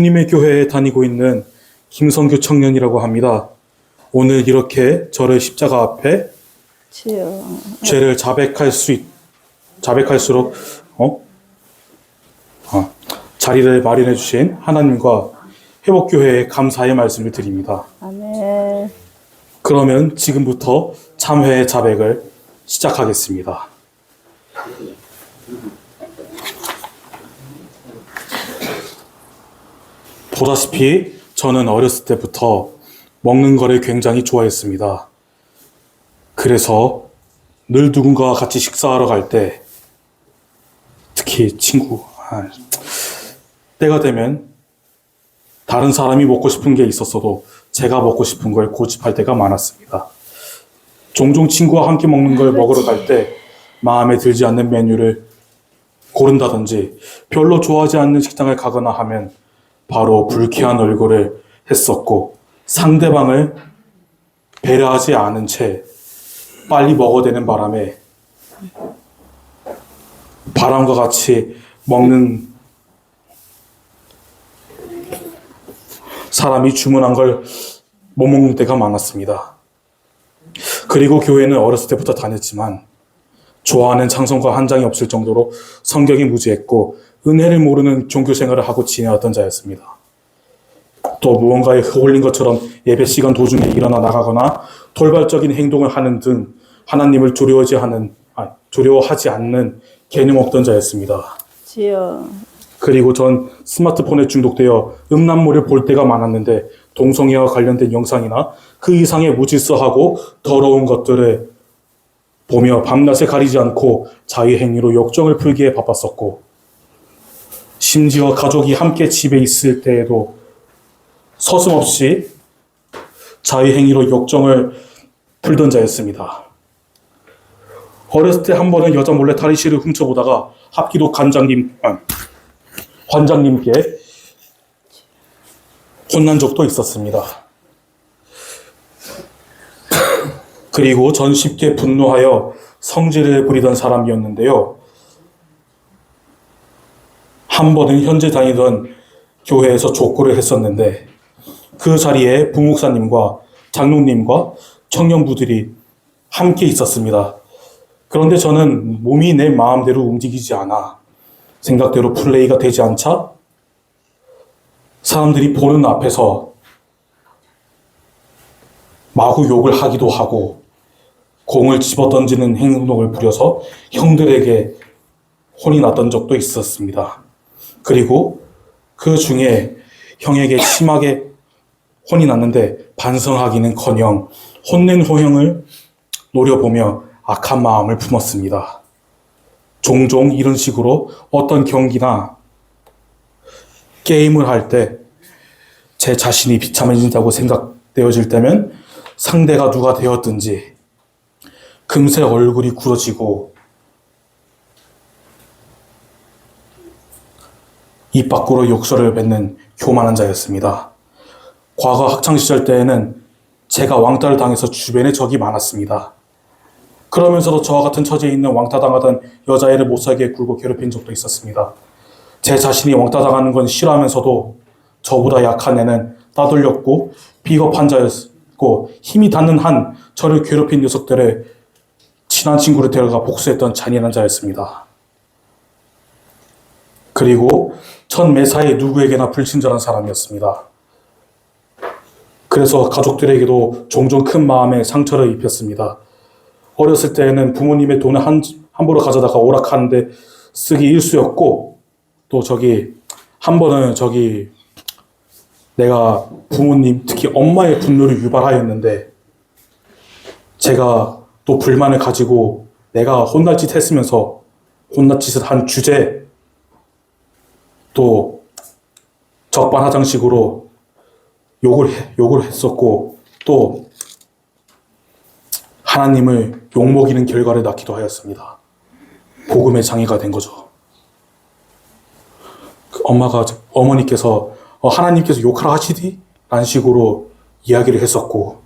주님의 교회에 다니고 있는 김성규 청년이라고 합니다. 오늘 이렇게 저를 십자가 앞에 주여 죄를 자백할 수 있, 자백할수록 어? 아, 자리를 마련해 주신 하나님과 회복교회에 감사의 말씀을 드립니다. 아멘 그러면 지금부터 참회의 자백을 시작하겠습니다. 보다시피 저는 어렸을 때부터 먹는 거를 굉장히 좋아했습니다. 그래서 늘 누군가와 같이 식사하러 갈 때, 특히 친구, 아, 때가 되면 다른 사람이 먹고 싶은 게 있었어도 제가 먹고 싶은 걸 고집할 때가 많았습니다. 종종 친구와 함께 먹는 걸 먹으러 갈 때 마음에 들지 않는 메뉴를 고른다든지 별로 좋아하지 않는 식당을 가거나 하면 바로 불쾌한 얼굴을 했었고 상대방을 배려하지 않은 채 빨리 먹어대는 바람에 바람과 같이 먹는 사람이 주문한 걸 못 먹는 때가 많았습니다. 그리고 교회는 어렸을 때부터 다녔지만 좋아하는 찬송가 한 장이 없을 정도로 성경이 무지했고 은혜를 모르는 종교 생활을 하고 지내왔던 자였습니다. 또 무언가에 홀린 것처럼 예배 시간 도중에 일어나 나가거나 돌발적인 행동을 하는 등 하나님을 두려워하지 하는 아, 두려워하지 않는 개념 없던 자였습니다. 주여 그리고 전 스마트폰에 중독되어 음란물을 볼 때가 많았는데 동성애와 관련된 영상이나 그 이상의 무질서하고 더러운 것들을 보며 밤낮에 가리지 않고 자유 행위로 역정을 풀기에 바빴었고 심지어 가족이 함께 집에 있을 때에도 서슴없이 자유행위로 역정을 풀던 자였습니다. 어렸을 때 한 번은 여자 몰래 탈의실을 훔쳐보다가 합기도 관장님, 아, 관장님께 혼난 적도 있었습니다. 그리고 전 쉽게 분노하여 성질을 부리던 사람이었는데요. 한 번은 현재 다니던 교회에서 족구를 했었는데 그 자리에 부목사님과 장로님과 청년부들이 함께 있었습니다. 그런데 저는 몸이 내 마음대로 움직이지 않아 생각대로 플레이가 되지 않자 사람들이 보는 앞에서 마구 욕을 하기도 하고 공을 집어 던지는 행동을 부려서 형들에게 혼이 났던 적도 있었습니다. 그리고 그 중에 형에게 심하게 혼이 났는데 반성하기는 커녕 혼낸 호형을 노려보며 악한 마음을 품었습니다. 종종 이런 식으로 어떤 경기나 게임을 할 때 제 자신이 비참해진다고 생각되어질 때면 상대가 누가 되었든지 금세 얼굴이 굳어지고 입 밖으로 욕설을 뱉는 교만한 자였습니다. 과거 학창시절 때에는 제가 왕따를 당해서 주변에 적이 많았습니다. 그러면서도 저와 같은 처지에 있는 왕따당하던 여자애를 못살게 굴고 괴롭힌 적도 있었습니다. 제 자신이 왕따당하는 건 싫어하면서도 저보다 약한 애는 따돌렸고 비겁한 자였고 힘이 닿는 한 저를 괴롭힌 녀석들의 친한 친구를 데려가 복수했던 잔인한 자였습니다. 그리고 전 매사에 누구에게나 불친절한 사람이었습니다. 그래서 가족들에게도 종종 큰 마음에 상처를 입혔습니다. 어렸을 때에는 부모님의 돈을 한, 함부로 가져다가 오락하는데 쓰기 일수였고, 또 저기, 한 번은 저기, 내가 부모님, 특히 엄마의 분노를 유발하였는데, 제가 또 불만을 가지고 내가 혼날 짓 했으면서 혼날 짓을 한 주제, 또 적반하장식으로 욕을, 해- 욕을 했었고, 또 하나님을 욕먹이는 결과를 낳기도 하였습니다. 복음의 장애가 된 거죠. 그 엄마가, 어머니께서 어, 하나님께서 욕하라 하시디? 라는 식으로 이야기를 했었고,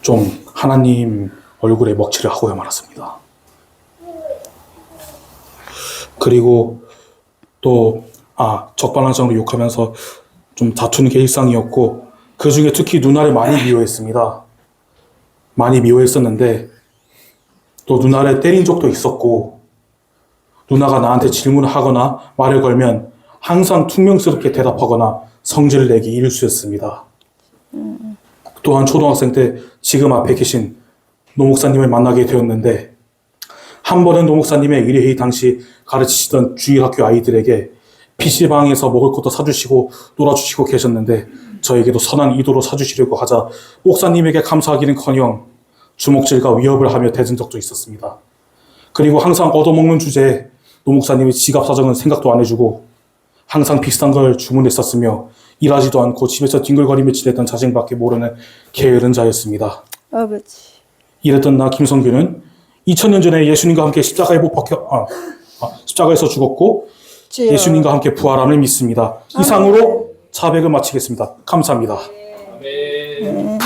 좀 하나님 얼굴에 먹칠을 하고야 말았습니다. 그리고 또, 아, 적반하장으로 욕하면서 좀 다투는 게 일상이었고, 그 중에 특히 누나를 많이 미워했습니다. 많이 미워했었는데, 또 누나를 때린 적도 있었고, 누나가 나한테 질문을 하거나 말을 걸면 항상 퉁명스럽게 대답하거나 성질을 내기 일수였습니다. 또한 초등학생 때 지금 앞에 계신 노 목사님을 만나게 되었는데 한 번은 노 목사님의 의뢰회의 당시 가르치시던 주일학교 아이들에게 PC방에서 먹을 것도 사주시고 놀아주시고 계셨는데 저에게도 선한 의도로 사주시려고 하자 목사님에게 감사하기는커녕 주먹질과 위협을 하며 대든 적도 있었습니다. 그리고 항상 얻어먹는 주제에 노 목사님의 지갑 사정은 생각도 안 해주고 항상 비싼 걸 주문했었으며 일하지도 않고 집에서 뒹굴거리며 지냈던 자신밖에 모르는 게으른 자였습니다. 아버지. 이랬던 나 김성규는 2000년 전에 예수님과 함께 십자가에 못 박혀 아, 아, 십자가에서 죽었고 주여. 예수님과 함께 부활함을 믿습니다. 이상으로 자백을 마치겠습니다. 감사합니다. 네.